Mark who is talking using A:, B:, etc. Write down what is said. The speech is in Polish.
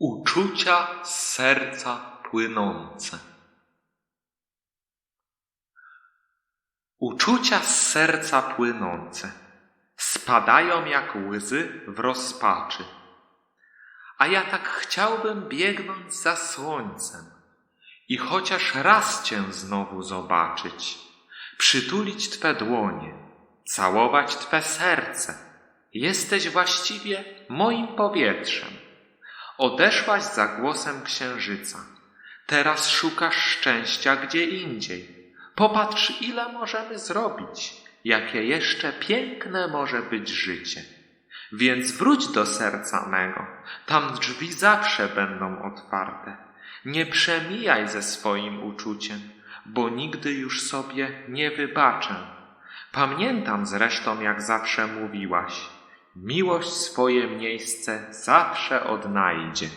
A: Uczucia z serca płynące. Uczucia z serca płynące spadają jak łzy w rozpaczy. A ja tak chciałbym biegnąć za słońcem i chociaż raz cię znowu zobaczyć, przytulić twe dłonie, całować twe serce. Jesteś właściwie moim powietrzem. Odeszłaś za głosem księżyca. Teraz szukasz szczęścia gdzie indziej. Popatrz, ile możemy zrobić, jakie jeszcze piękne może być życie. Więc wróć do serca mego, tam drzwi zawsze będą otwarte. Nie przemijaj ze swoim uczuciem, bo nigdy już sobie nie wybaczę. Pamiętam zresztą, jak zawsze mówiłaś, miłość swoje miejsce zawsze odnajdzie.